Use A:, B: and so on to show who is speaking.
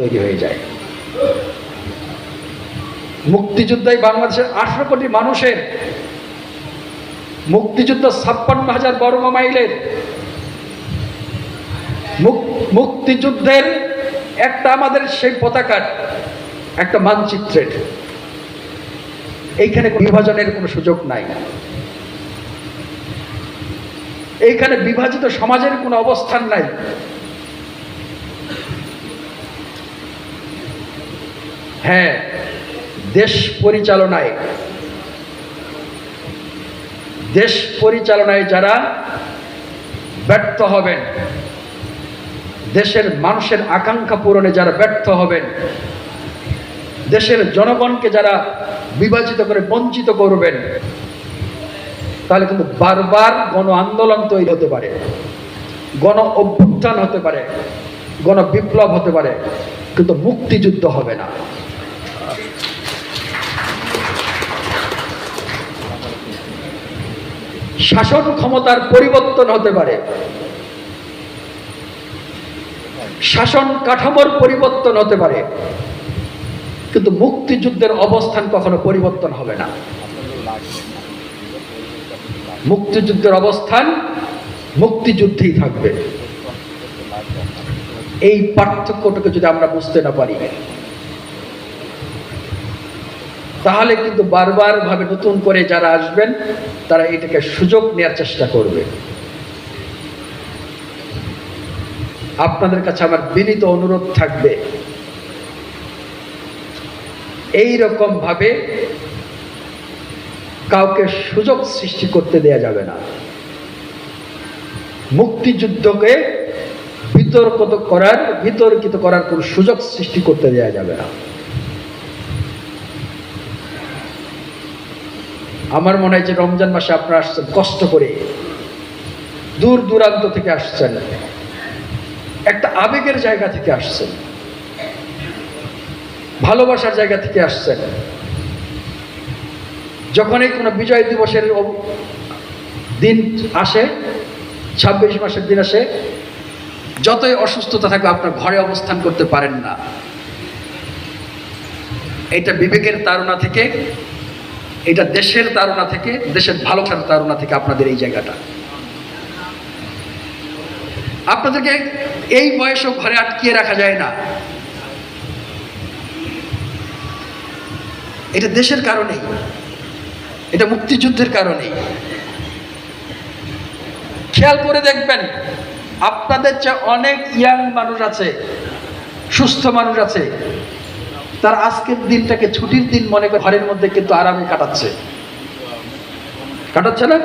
A: তৈরি হয়ে যায়। মুক্তিযুদ্ধই বাংলাদেশের আঠারো কোটি মানুষের, মুক্তিযুদ্ধ ছাপ্পান্ন হাজার বর্গ মাইলের মুক্তিযুদ্ধের একটা আমাদের সেই পতাকার, একটা মানচিত্রের। এইখানে বিভাজনের কোনো সুযোগ নাই। এইখানে বিভাজিত সমাজের কোনো অবস্থান নাই। হ্যাঁ দেশ পরিচালনায়। দেশ পরিচালনায় যারা ব্যর্থ হবেন, দেশের মানুষের আকাঙ্ক্ষা পূরণে যারা ব্যর্থ হবেন, দেশের জনগণকে যারা বিভাজিত করে বঞ্চিত করবেন, তাহলে কিন্তু বারবার গণ আন্দোলন তৈরি হতে পারে, গণ অভ্যুত্থান হতে পারে, গণ বিপ্লব হতে পারে, কিন্তু মুক্তিযুদ্ধ হবে না। শাসন ক্ষমতার পরিবর্তন হতে পারে। শাসন কাঠামোর পরিবর্তন হতে পারে। কিন্তু মুক্তিযুদ্ধের অবস্থান কখনো পরিবর্তন হবে না। মুক্তিযুদ্ধের অবস্থান মুক্তিযুদ্ধেই থাকবে। এই পার্থক্যটাকে যদি আমরা বুঝতে না পারি তাহলে কিন্তু বারবার ভাবে নতুন করে যারা আসবেন, তারা এটাকে সুযোগ নেওয়ার চেষ্টা করবে। আপনাদের কাছে আমার বিনীত অনুরোধ থাকবে এই রকম ভাবে কাউকে সুযোগ সৃষ্টি করতে দেয়া যাবে না। মুক্তিযুদ্ধকে বিতর্কিত করার বিতর্কিত করার কোনো সুযোগ সৃষ্টি করতে দেয়া যাবে না। আমার মনে হয় যে রমজান মাসে আপনারা আসছেন, কষ্ট করে। দূর দূরান্ত থেকে আসছেন। একটা আবেগের জায়গা থেকে আসছেন। ভালোবাসার জায়গা থেকে আসছেন। যখনই কোনো বিজয় দিবসের দিন আসে, ছাব্বিশ মাসের দিন আসে, যতই অসুস্থতা থাকবে আপনার ঘরে অবস্থান করতে পারেন না। এটা বিবেকের তাড়না থেকে এটা দেশের তাড়না থেকে, দেশের ভালোবাসার তাড়না থেকে আপনাদের এই জায়গাটা। আপনাদেরকে এই বয়সেও ঘরে আটকিয়ে রাখা যায় না। এটা দেশের কারণেই, এটা মুক্তিযুদ্ধের কারণেই। খেয়াল করে দেখবেন, আপনাদের যে অনেক ইয়াং মানুষ আছে, সুস্থ মানুষ আছে। তার আজকের দিনটাকে ছুটির দিন মনে করে ঘরের মধ্যে কিন্তু আরামে কাটাচ্ছে। কাটাচ্ছে না?